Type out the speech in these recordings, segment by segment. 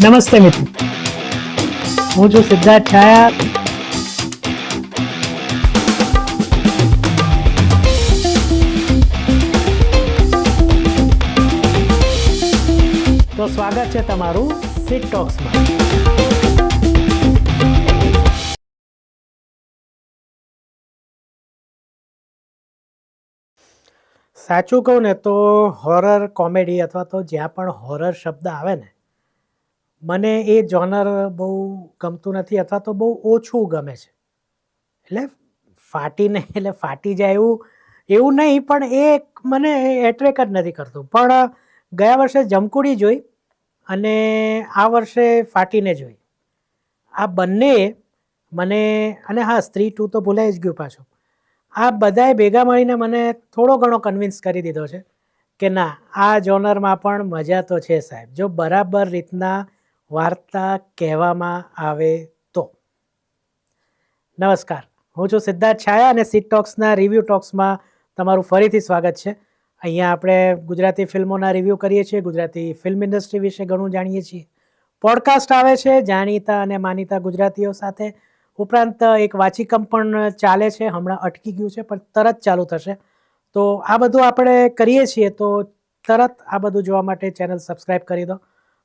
નમસ્તે મિત્રો. હું છું સિદ્ધાર્થ છાયા. તો સ્વાગત છે તમારું સિટ ટોક્સમાં સાચું કહું ને તો હોરર કોમેડી અથવા તો જ્યાં પણ હોરર શબ્દ આવે ને મને એ જોનર બહુ ગમતું નથી અથવા તો બહુ ઓછું ગમે છે. એટલે ફાટીને, એટલે ફાટી જાય એવું એવું નહીં, પણ એ મને એટ્રેક જ નથી કરતું. પણ ગયા વર્ષે જમકુડી જોઈ અને આ વર્ષે ફાટીને જોઈ. આ બંને મને, અને હા, સ્ત્રી ટુ તો ભૂલાઈ જ ગયું પાછું. આ બધાએ ભેગા મળીને મને થોડો ઘણો કન્વિન્સ કરી દીધો છે કે ના, આ જોનરમાં પણ મજા તો છે સાહેબ. જો બરાબર રીતના વાર્તા કહેવામાં આવે તો. નમસ્કાર. હું છું સિદ્ધાર્થ છાયા અને સીટ ટોક્સના રિવ્યૂ ટોક્સમાં તમારું ફરીથી સ્વાગત છે. અહીંયા આપણે ગુજરાતી ફિલ્મોના રિવ્યૂ કરીએ છીએ, ગુજરાતી ફિલ્મ ઇન્ડસ્ટ્રી વિશે ઘણું જાણીએ છીએ. પોડકાસ્ટ આવે છે, જાણીતા અને માનીતા ગુજરાતીઓ સાથે. ઉપરાંત એક વાચિકમ પણ ચાલે છે, હમણાં અટકી ગયું છે, પણ તરત ચાલુ થશે. તો આ બધું આપણે કરીએ છીએ, તો તરત આ બધું જોવા માટે ચેનલ સબસ્ક્રાઈબ કરી દો.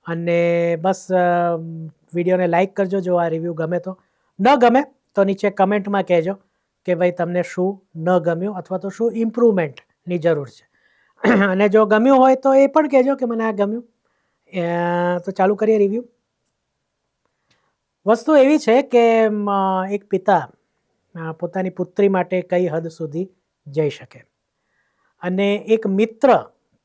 અને બસ વિડીયોને લાઈક કરજો જો આ રિવ્યૂ ગમે તો. ન ગમે તો નીચે કમેન્ટમાં કહેજો કે ભાઈ તમને શું ન ગમ્યું અથવા તો શું ઇમ્પ્રુવમેન્ટની જરૂર છે. અને જો ગમ્યું હોય તો એ પણ કહેજો કે મને આ ગમ્યું. તો ચાલુ કરીએ રિવ્યૂ વસ્તુ એવી છે કે એક પિતા પોતાની પુત્રી માટે કઈ હદ સુધી જઈ શકે. અને એક મિત્ર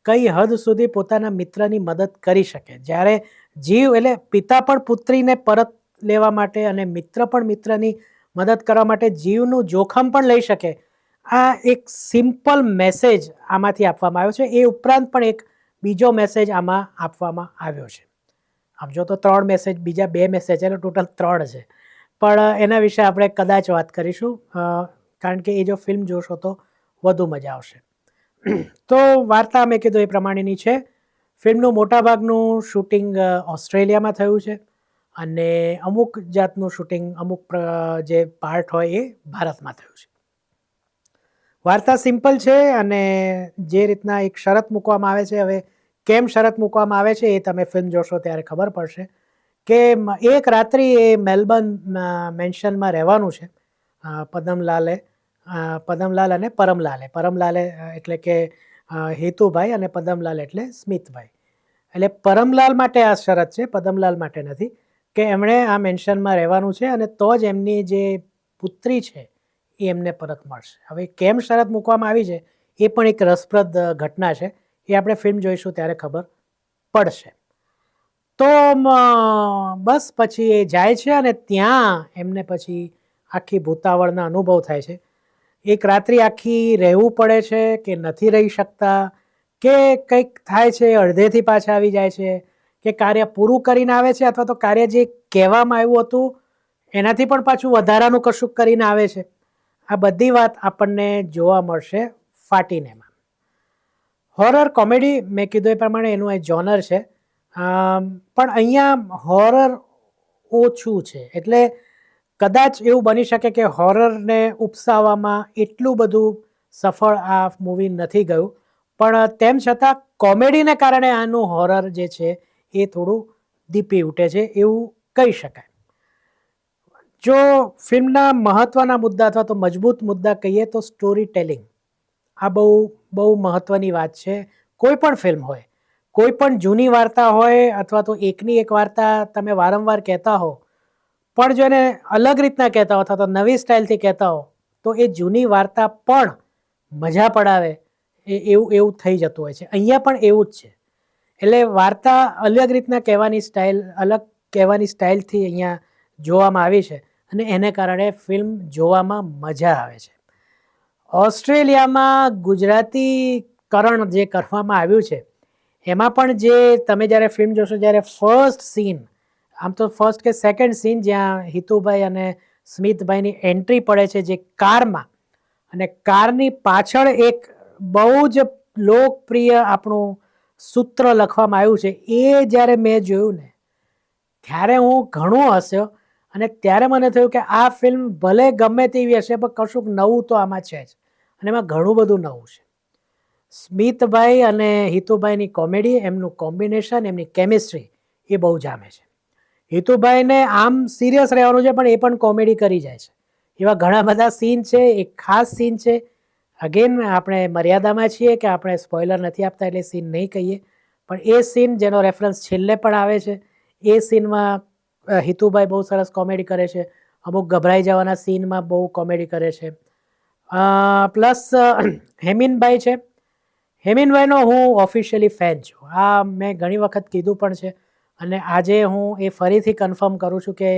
કઈ હદ સુધી પોતાના મિત્રની મદદ કરી શકે? જ્યારે જીવ એટલે પિતા પણ પુત્રીને પરત લેવા માટે અને મિત્ર પણ મિત્રની મદદ કરવા માટે જીવનું જોખમ પણ લઈ શકે. આ એક સિમ્પલ મેસેજ આમાંથી આપવામાં આવ્યો છે. એ ઉપરાંત પણ એક બીજો મેસેજ આમાં આપવામાં આવ્યો છે. આમ જો તો ત્રણ મેસેજ, બીજા બે મેસેજ, એટલે ટોટલ ત્રણ છે. પણ એના વિશે આપણે કદાચ વાત કરીશું. કારણ કે એ જો ફિલ્મ જોશો તો વધુ મજા આવશે. તો વાર્તા મેં કીધું એ પ્રમાણેની છે. ફિલ્મનું મોટાભાગનું શૂટિંગ ઓસ્ટ્રેલિયામાં થયું છે અને અમુક જાતનું શૂટિંગ, અમુક જે પાર્ટ હોય એ ભારતમાં થયું છે. વાર્તા સિમ્પલ છે અને જે રીતના એક શરત મૂકવામાં આવે છે, હવે કેમ શરત મૂકવામાં આવે છે એ તમે ફિલ્મ જોશો ત્યારે ખબર પડશે કે એક રાત્રિ એ મેલબર્ન મેન્શનમાં રહેવાનું છે પદમલાલે. અ, પદમલાલ અને પરમલાલે. પરમલાલે એટલે કે હેતુભાઈ અને પદમલાલ એટલે સ્મિતભાઈ. એટલે પરમલાલ માટે આ શરત છે પદમલાલ માટે નથી. કે એમણે આ મેન્શનમાં રહેવાનું છે અને તો જ એમની જે પુત્રી છે એ એમને પરત મળશે. હવે કેમ શરત મૂકવામાં આવી છે એ પણ એક રસપ્રદ ઘટના છે. એ આપણે ફિલ્મ જોઈશું ત્યારે ખબર પડશે. તો બસ પછી એ જાય છે અને ત્યાં એમને પછી આખી ભૂતાવળના અનુભવ થાય છે. એક રાત્રિ આખી રહેવું પડે છે કે નથી રહી શકતા? કે કંઈક થાય છે, અડધેથી પાછા આવી જાય છે? કે કાર્ય પૂરું કરીને આવે છે અથવા તો કાર્ય જે કહેવામાં આવ્યું હતું, એનાથી પણ પાછું વધારાનું કશુંક કરીને આવે છે? આ બધી વાત આપણને જોવા મળશે ફાટીનેમાં. હોરર કોમેડી મેં કીધું એ પ્રમાણે એનું એ જોનર છે. પણ અહીંયા હોરર ઓછું છે. એટલે કદાચ એવું બની શકે કે હોરરને ઉપસાવવામાં એટલું બધું સફળ આ મૂવી નથી ગયું. પણ તેમ છતાં કોમેડીને કારણે આનું હોરર જે છે એ થોડું દીપી ઉઠે છે એવું કહી શકાય. જો ફિલ્મના મહત્ત્વના મુદ્દા અથવા તો મજબૂત મુદ્દા કહીએ તો સ્ટોરી ટેલિંગ આ બહુ બહુ મહત્ત્વની વાત છે. કોઈ પણ ફિલ્મ હોય, કોઈ પણ જૂની વાર્તા હોય અથવા તો એકની એક વાર્તા તમે વારંવાર કહેતા હો પણ જો એને અલગ રીતના કહેતા હો અથવા તો નવી સ્ટાઇલથી કહેતા હો, તો એ જૂની વાર્તા પણ મજા પડાવે એ એવું એવું થઈ જતું હોય છે. અહીંયા પણ એવું જ છે. એટલે વાર્તા અલગ રીતના કહેવાની સ્ટાઇલ, અલગ કહેવાની સ્ટાઇલથી અહીંયા જોવામાં આવી છે અને એને કારણે ફિલ્મ જોવામાં મજા આવે છે. ઓસ્ટ્રેલિયામાં ગુજરાતીકરણ જે કરવામાં આવ્યું છે, એમાં પણ જે તમે જ્યારે ફિલ્મ જોશો, જ્યારે ફર્સ્ટ સીન આમ તો ફર્સ્ટ કે સેકન્ડ સીન જ્યાં હિતુભાઈ અને સ્મિતભાઈની એન્ટ્રી પડે છે જે કારમાં. અને કારની પાછળ એક બહુ જ લોકપ્રિય આપણું સૂત્ર લખવામાં આવ્યું છે. એ જ્યારે મેં જોયું ને, ત્યારે હું ઘણો હસ્યો અને ત્યારે મને થયું કે આ ફિલ્મ ભલે ગમે તેવી હશે, પણ કશુંક નવું તો આમાં છે જ. અને એમાં ઘણું બધું નવું છે. સ્મિતભાઈ અને હિતુભાઈની કોમેડી એમનું કોમ્બિનેશન એમની કેમિસ્ટ્રી એ બહુ જામે છે. હિતુભાઈને આમ સિરિયસ રહેવાનું છે, પણ એ પણ કોમેડી કરી જાય છે. એવા ઘણા બધા સીન છે, એક ખાસ સીન છે. અગેન આપણે મર્યાદામાં છીએ કે આપણે સ્પોઇલર નથી આપતા એટલે સીન નહીં કહીએ. પણ એ સીન જેનો રેફરન્સ છેલ્લે પણ આવે છે, એ સીનમાં હિતુભાઈ બહુ સરસ કોમેડી કરે છે. અમુક ગભરાઈ જવાના સીનમાં બહુ કોમેડી કરે છે. પ્લસ હેમિનભાઈ છે. હેમિનભાઈનો હું ઓફિશિયલી ફેન છું. આ મેં ઘણી વખત કીધું પણ છે. અને આજે હું એ ફરીથી કન્ફર્મ કરું છું કે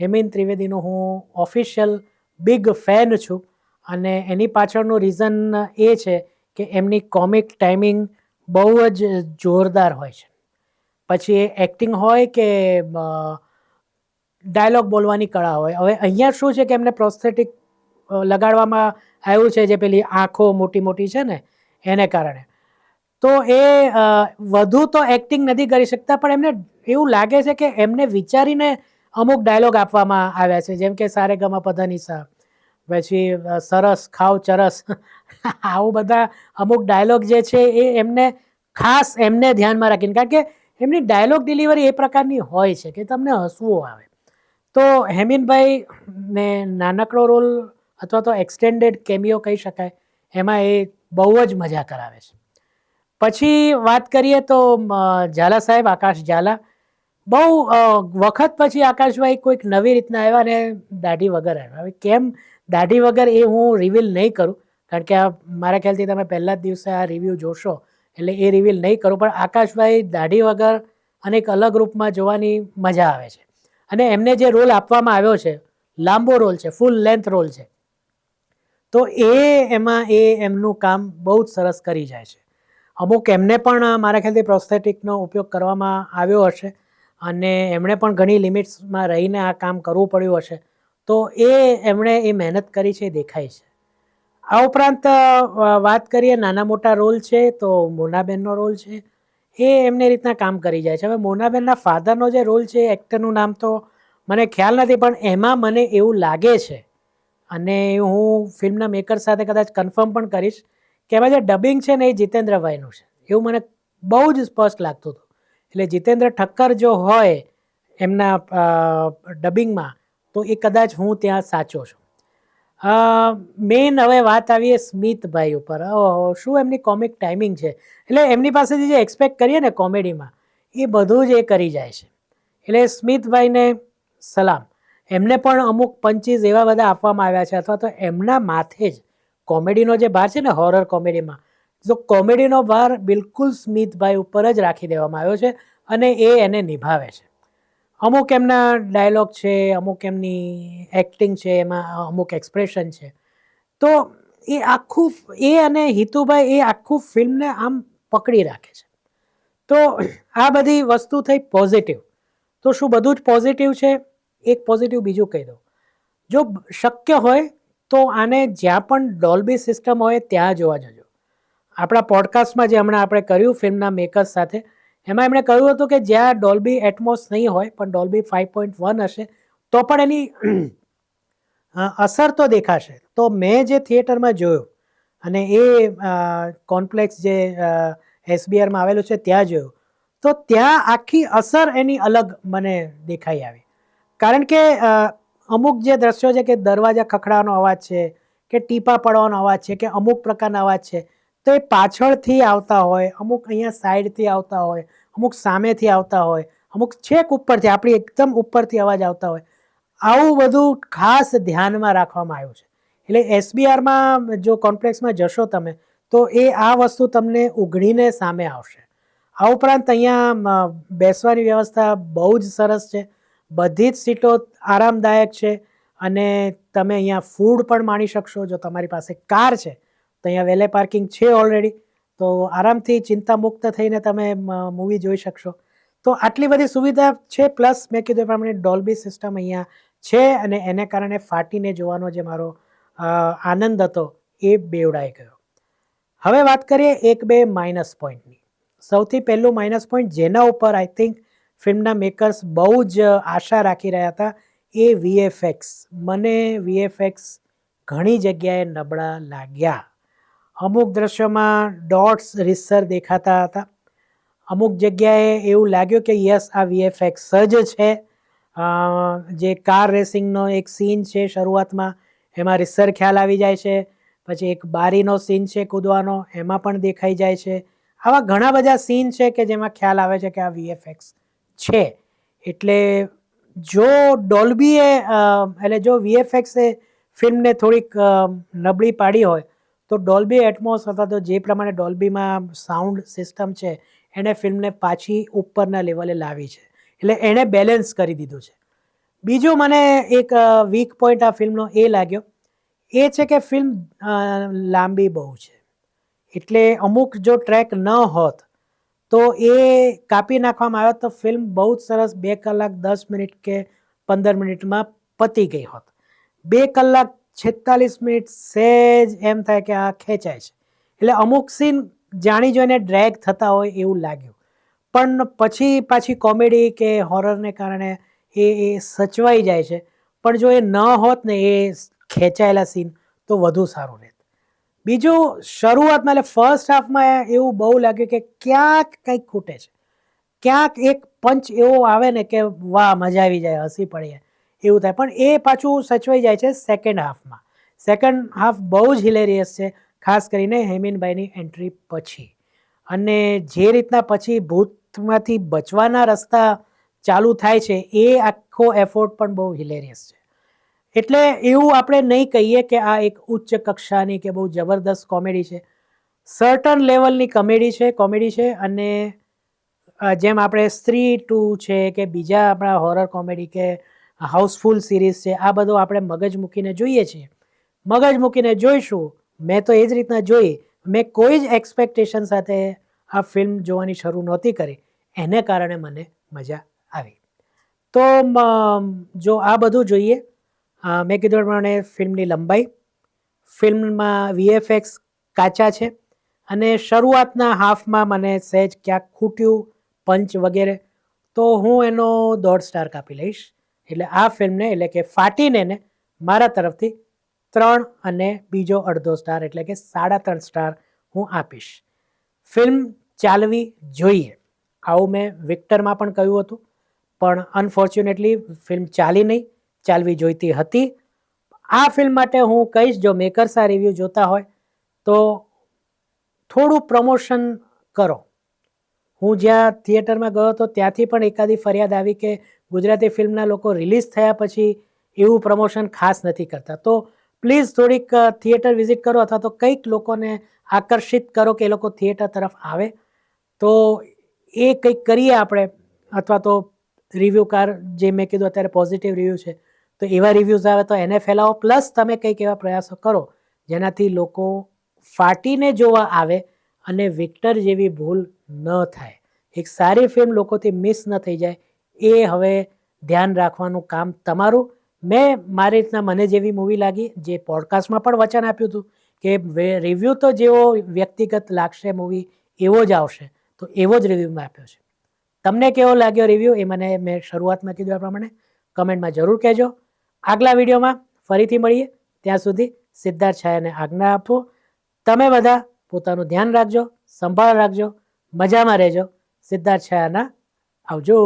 હેમિન ત્રિવેદીનો હું ઓફિશિયલ બિગ ફેન છું. અને એની પાછળનું રીઝન એ છે કે એમની કોમિક ટાઈમિંગ બહુ જ જોરદાર હોય છે. પછી એ એક્ટિંગ હોય કે ડાયલોગ બોલવાની કળા હોય. હવે અહીંયા શું છે કે એમને પ્રોસ્થેટિક લગાડવામાં આવ્યું છે જે પેલી આંખો મોટી મોટી છે ને, એને કારણે. તો એ વધુ તો એક્ટિંગ નથી કરી શકતા, પણ એમને એવું લાગે છે કે એમને વિચારીને અમુક ડાયલોગ આપવામાં આવ્યા છે. જેમ કે, સારે ગમા પધાનીસા પછી સરસ, ખાવ ચરસ. આવું બધા અમુક ડાયલોગ જે છે એ એમને ખાસ એમને ધ્યાનમાં રાખીને. કારણ કે, એમની ડાયલોગ ડિલિવરી એ પ્રકારની હોય છે કે તમને હસવું આવે. તો હેમિનભાઈ ને નાનકડો રોલ અથવા તો એક્સટેન્ડેડ કેમિયો કહી શકાય, એમાં એ બહુ જ મજા કરાવે છે. પછી વાત કરીએ તો ઝાલા સાહેબ, આકાશ ઝાલા. બહુ વખત પછી આકાશભાઈ કોઈક નવી રીતના આવ્યા ને દાઢી વગર આવ્યા. હવે કેમ દાઢી વગર એ હું રિવીલ નહીં કરું? કારણ કે આ મારા ખ્યાલથી તમે પહેલા જ દિવસે આ રિવ્યૂ જોશો, એટલે એ રિવીલ નહીં કરું, પણ આકાશભાઈ દાઢી વગર અને એક અલગ રૂપમાં જોવાની મજા આવે છે. અને એમને જે રોલ આપવામાં આવ્યો છે, લાંબો રોલ છે ફૂલ લેન્થ રોલ છે, તો એ એમાં એ એમનું કામ બહુ જ સરસ કરી જાય છે. અમુક એમને પણ મારા ખ્યાલથી પ્રોસ્થેટિકનો ઉપયોગ કરવામાં આવ્યો હશે. અને એમણે પણ ઘણી લિમિટ્સમાં રહીને આ કામ કરવું પડ્યું હશે. તો એ એમણે એ મહેનત કરી છે દેખાય છે. આ ઉપરાંત વાત કરીએ નાના મોટા રોલ છે, તો મોનાબેનનો રોલ છે. એ એમને રીતના કામ કરી જાય છે. હવે મોનાબેનના ફાધરનો જે રોલ છે, એક્ટરનું નામ તો મને ખ્યાલ નથી, પણ એમાં મને એવું લાગે છે, અને હું ફિલ્મના મેકર સાથે કદાચ કન્ફર્મ પણ કરીશ, કે એમાં જે ડબિંગ છે ને એ જીતેન્દ્રભાઈનું છે. એવું મને બહુ જ સ્પષ્ટ લાગતું હતું. એટલે જીતેન્દ્ર ઠક્કર જો હોય એમના ડબિંગમાં તો એ કદાચ હું ત્યાં સાચો છું. મેઇન હવે વાત આવીએ સ્મિતભાઈ ઉપર. શું એમની કોમિક ટાઈમિંગ છે? એટલે એમની પાસેથી જે એક્સપેક્ટ કરીએ ને કોમેડીમાં એ બધું જ એ કરી જાય છે. એટલે સ્મિતભાઈને સલામ. એમને પણ અમુક પંચીસ એવા બધા આપવામાં આવ્યા છે અથવા તો એમના માથે જ કોમેડીનો જે ભાર છે ને હોરર કોમેડીમાં તો કોમેડીનો ભાર બિલકુલ સ્મિતભાઈ ઉપર જ રાખી દેવામાં આવ્યો છે અને એ એને નિભાવે છે. અમુક એમના ડાયલોગ છે, અમુક એમની એક્ટિંગ છે, એમાં અમુક એક્સપ્રેશન છે. તો એ આખું એ અને હિતુભાઈ એ આખું ફિલ્મને આમ પકડી રાખે છે. તો આ બધી વસ્તુ થઈ પોઝિટિવ. તો શું બધું જ પોઝિટિવ છે? એક પોઝિટિવ બીજું કહી દઉં. જો શક્ય હોય તો આને જ્યાં પણ ડોલ્બી સિસ્ટમ હોય ત્યાં જોવા જજો. આપણા પોડકાસ્ટમાં જે હમણાં આપણે કર્યું ફિલ્મના મેકર્સ સાથે, એમાં એમણે કહ્યું હતું કે જ્યાં ડોલ્બી એટમોસ નહીં હોય, પણ ડોલ્બી ફાઇવ પોઈન્ટ વન હશે, તો પણ એની અસર તો દેખાશે. તો મેં જે થિયેટરમાં જોયું, અને એ કોમ્પ્લેક્સ જે એસબીઆરમાં આવેલું છે, ત્યાં જોયું, તો ત્યાં આખી અસર એની અલગ મને દેખાઈ આવી. કારણ કે અમુક જે દ્રશ્યો છે કે દરવાજા ખખડાવાનો અવાજ છે, કે ટીપા પડવાનો અવાજ છે, કે અમુક પ્રકારના અવાજ છે તો એ પાછળથી આવતા હોય, અમુક અહીંયા સાઈડથી આવતા હોય, અમુક સામેથી આવતા હોય, અમુક છેક ઉપરથી, આપણી એકદમ ઉપરથી અવાજ આવતા હોય. આવું બધું ખાસ ધ્યાનમાં રાખવામાં આવ્યું છે. એટલે એસબીઆરમાં જો કોમ્પ્લેક્સમાં જશો તમે, તો એ આ વસ્તુ તમને ઉઘડીને સામે આવશે. આ ઉપરાંત અહીંયા બેસવાની વ્યવસ્થા બહુ જ સરસ છે. બધી જ સીટો આરામદાયક છે. અને તમે અહીંયા ફૂડ પણ માણી શકશો, જો તમારી પાસે કાર છે તો અહીંયા વેલે પાર્કિંગ છે ઓલરેડી તો આરામથી ચિંતા મુક્ત થઈને તમે મૂવી જોઈ શકશો. તો આટલી બધી સુવિધા છે પ્લસ મેં કીધું એ પ્રમાણે ડોલ્બી સિસ્ટમ અહીંયા છે અને એને કારણે ફાટીને જોવાનો જે મારો આનંદ હતો એ બેવડાઈ ગયો. હવે વાત કરીએ એક બે માઇનસ પોઈન્ટની સૌથી પહેલું માઇનસ પોઈન્ટ જેના ઉપર આઈ થિંક ફિલ્મના મેકર્સ બહુ જ આશા રાખી રહ્યા હતા એ વીએફએક્સ મને વીએફએક્સ ઘણી જગ્યાએ નબળા લાગ્યા. અમુક દ્રશ્યોમાં ડોટ્સ રીસર દેખાતા હતા. અમુક જગ્યાએ એવું લાગ્યું કે યસ, આ વીએફએક્સ જ છે. જે કાર રેસિંગનો એક સીન છે શરૂઆતમાં, એમાં રીસર ખ્યાલ આવી જાય છે. પછી એક બારીનો સીન છે કૂદવાનો, એમાં પણ દેખાઈ જાય છે. આવા ઘણા બધા સીન છે કે જેમાં ખ્યાલ આવે છે કે આ વીએફએક્સ છે. એટલે જો ડોલ્બીએ એટલે જો વીએફએક્સે ફિલ્મને થોડીક નબળી પાડી હોય તો ડોલ્બી એટમોસ અથવા તો જે પ્રમાણે ડોલ્બીમાં સાઉન્ડ સિસ્ટમ છે એણે ફિલ્મને પાછી ઉપરના લેવલે લાવી છે. એટલે એણે બેલેન્સ કરી દીધું છે. બીજું મને એક વીક પોઈન્ટ આ ફિલ્મનો એ લાગ્યો. એ છે કે ફિલ્મ લાંબી બહુ છે. એટલે અમુક જો ટ્રેક ન હોત, તો એ કાપી નાખવામાં આવ્યો તો ફિલ્મ બહુ જ સરસ બે કલાક દસ મિનિટ કે પંદર મિનિટમાં પતી ગઈ હોત. બે કલાક છેતાલીસ મિનિટ સહેજ એમ થાય કે આ ખેંચાય છે. એટલે અમુક સીન જાણી જોઈને ડ્રેગ થતા હોય એવું લાગ્યું. પણ પછી પાછી કોમેડી કે હોરરને કારણે એ એ સચવાઈ જાય છે. પણ જો એ ન હોત ને એ ખેંચાયેલા સીન તો વધુ સારું રહેત. બીજું શરૂઆતમાં એટલે ફર્સ્ટ હાફમાં એવું બહુ લાગ્યું કે ક્યાંક કંઈક ખૂટે છે. ક્યાંક એક પંચ એવો આવે ને કે વાહ, મજા આવી જાય, હસી પડીએ. એવું થાય. પણ એ પાછું સચવાઈ જાય છે સેકન્ડ હાફમાં સેકન્ડ હાફ બહુ જ હિલેરિયસ છે, ખાસ કરીને હેમિનભાઈની એન્ટ્રી પછી. અને જે રીતના પછી ભૂતમાંથી બચવાના રસ્તા ચાલુ થાય છે, એ આખો એફોર્ટ પણ બહુ હિલેરિયસ છે. એટલે એવું આપણે નહીં કહીએ કે આ એક ઉચ્ચ કક્ષાની કે બહુ જબરદસ્ત કોમેડી છે. સર્ટન લેવલની કોમેડી છે કોમેડી છે અને જેમ આપણે સ્ત્રી ટુ છે કે બીજા આપણા હોરર કોમેડી કે હાઉસફુલ સિરીઝ છે. આ બધું આપણે મગજ મૂકીને જોઈએ છીએ. મગજ મૂકીને જોઈશું. મેં તો એ જ રીતના જોઈ. મેં કોઈ જ એક્સપેક્ટેશન સાથે આ ફિલ્મ જોવાની શરૂ નહોતી કરી. એને કારણે મને મજા આવી. તો જો આ બધું જોઈએ મેં કીધું પ્રમાણે ફિલ્મની લંબાઈ, ફિલ્મમાં વીએફએક્સ કાચા છે અને શરૂઆતના હાફમાં મને સહેજ ક્યાંક ખૂટ્યું, પંચ વગેરે. તો હું એનો દોઢ સ્ટાર કાપી લઈશ. એટલે આ ફિલ્મને, એટલે કે ફાટીને ને મારા તરફથી ત્રણ અને બીજો અડધો સ્ટાર, એટલે કે સાડા ત્રણ સ્ટાર હું આપીશ. ફિલ્મ ચાલવી જોઈએ. આવું મેં વિક્ટરમાં પણ કહ્યું હતું, પણ અનફોર્ચ્યુનેટલી ફિલ્મ ચાલી નહીં, ચાલવી જોઈતી હતી. આ ફિલ્મ માટે હું કહીશ, જો મેકર્સ આ રિવ્યૂ જોતા હોય, તો થોડું પ્રમોશન કરો. હું જ્યાં થિયેટરમાં ગયો હતો, ત્યાંથી પણ એકાદી ફરિયાદ આવી કે ગુજરાતી ફિલ્મના લોકો રિલીઝ થયા પછી એવું પ્રમોશન ખાસ નથી કરતા. તો પ્લીઝ થોડીક થિયેટર વિઝિટ કરો અથવા તો કંઈક લોકોને આકર્ષિત કરો કે એ લોકો થિયેટર તરફ આવે. તો એ કંઈક કરીએ આપણે, અથવા તો રિવ્યૂ કાર જે મેં કીધું અત્યારે પોઝિટિવ રિવ્યૂ છે, તો એવા રિવ્યૂઝ આવે તો એને ફેલાવો. પ્લસ તમે કંઈક એવા પ્રયાસો કરો જેનાથી લોકો ફાટીને જોવા આવે અને વિક્ટર જેવી ભૂલ ન થાય. એક સારી ફિલ્મ લોકોથી મિસ ન થઈ જાય. એ હવે ધ્યાન રાખવાનું કામ તમારું. મેં મારી રીતના મને જેવી મૂવી લાગી, જે પોડકાસ્ટમાં પણ વચન આપ્યું હતું કે રિવ્યૂ તો જેવો વ્યક્તિગત લાગશે મૂવી એવો જ આવશે. તો એવો જ રિવ્યૂ મેં આપ્યો છે. તમને કેવો લાગ્યો રિવ્યૂ એ મને મેં શરૂઆતમાં કીધું આ પ્રમાણે. કમેન્ટમાં જરૂર કહેજો. આગલા વિડીયોમાં ફરીથી મળીએ. ત્યાં સુધી સિદ્ધાર્થ છાયાને આજ્ઞા આપો. તમે બધા પોતાનું ધ્યાન રાખજો સંભાળ રાખજો મજામાં રહેજો. સિદ્ધાર્થ છાયાના આવજો.